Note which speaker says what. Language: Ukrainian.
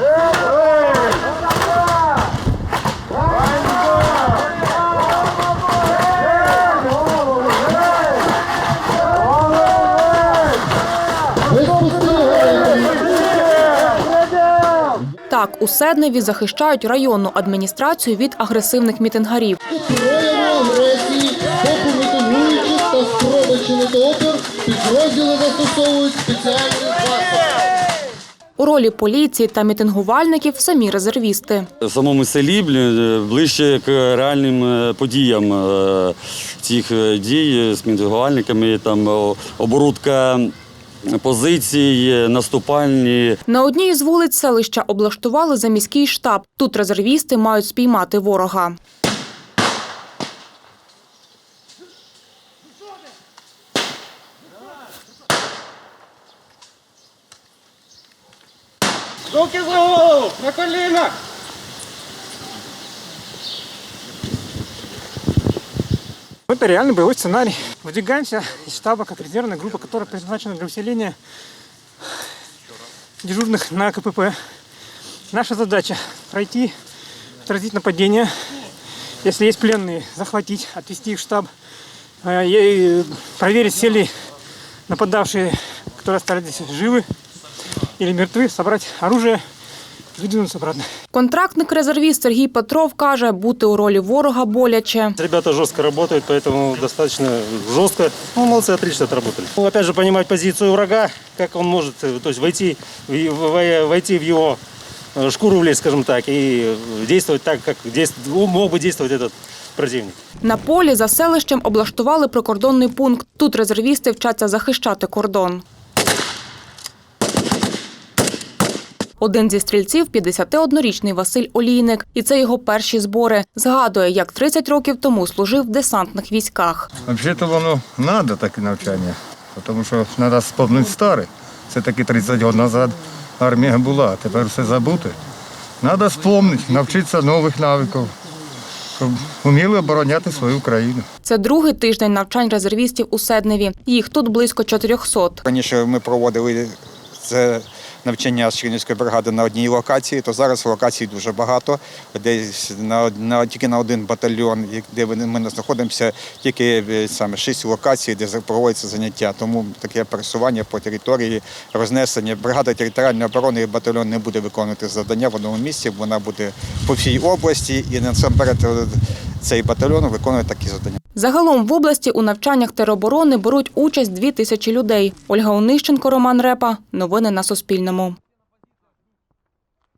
Speaker 1: Так, у Седневі захищають районну адміністрацію від агресивних мітингарів.
Speaker 2: прояву агресії, боку мітингуючих та спроби чинити опір, підрозділи застосовують спеціальні засоби.
Speaker 1: У ролі поліції та мітингувальників самі резервісти.
Speaker 3: В самому селі ближче к реальним е, подіям е, цих е, дій з мітингувальниками, там оборудка позицій, наступальні.
Speaker 1: На одній із вулиць селища облаштували заміський штаб. Тут резервісти мають спіймати ворога.
Speaker 4: Руки за голову! На колінах!
Speaker 5: Это реальный боевой сценарий. Выдвигаемся из штаба как резервная группа, которая предназначена для усиления дежурных на КПП. Наша задача пройти, отразить нападение. Если есть пленные, захватить, отвезти их в штаб, э, и проверить, все ли нападавшие, которые остались здесь, живы или мертвы, собрать оружие, выдвинуться обратно.
Speaker 1: Контрактник-резервіст Сергій Петров каже, бути у ролі ворога боляче.
Speaker 6: Ребята жестко работают, поэтому достаточно жестко. Ну, молодцы, отлично отработали. Ну, опять же, понимать позицию врага, как он может, э, то есть войти, в- в- войти в его э, шкуру влезть, скажем так, и действовать так, как действ- мог бы действовать этот противник.
Speaker 1: На полі за селищем облаштували прикордонний пункт. Тут резервісти вчаться захищати кордон. Один зі стрільців – 51-річний Василь Олійник. І це його перші збори. Згадує, як 30 років тому служив в десантних військах.
Speaker 7: Взагалі-то воно треба таке навчання, тому що треба спомнити старе. Це таки 30 років назад армія була, а тепер все забути. Треба спомнити, навчитися нових навиків, щоб вміли обороняти свою країну.
Speaker 1: Це другий тиждень навчань резервістів у Седневі. Їх тут близько 400.
Speaker 8: Раніше ми проводили це навчання з бригади на одній локації, то зараз локацій дуже багато. Десь на, на тільки на один батальйон, де ми, ми знаходимося, тільки е, саме шість локацій, де проводяться заняття. Тому таке пересування по території, рознесення. Бригада територіальної оборони і батальйон не буде виконувати завдання в одному місці. Вона буде по всій області і насамперед е, цей батальйон виконує такі завдання.
Speaker 1: Загалом в області у навчаннях тероборони беруть участь дві тисячі людей. Ольга Онищенко, Роман Репа. Новини на Суспільному.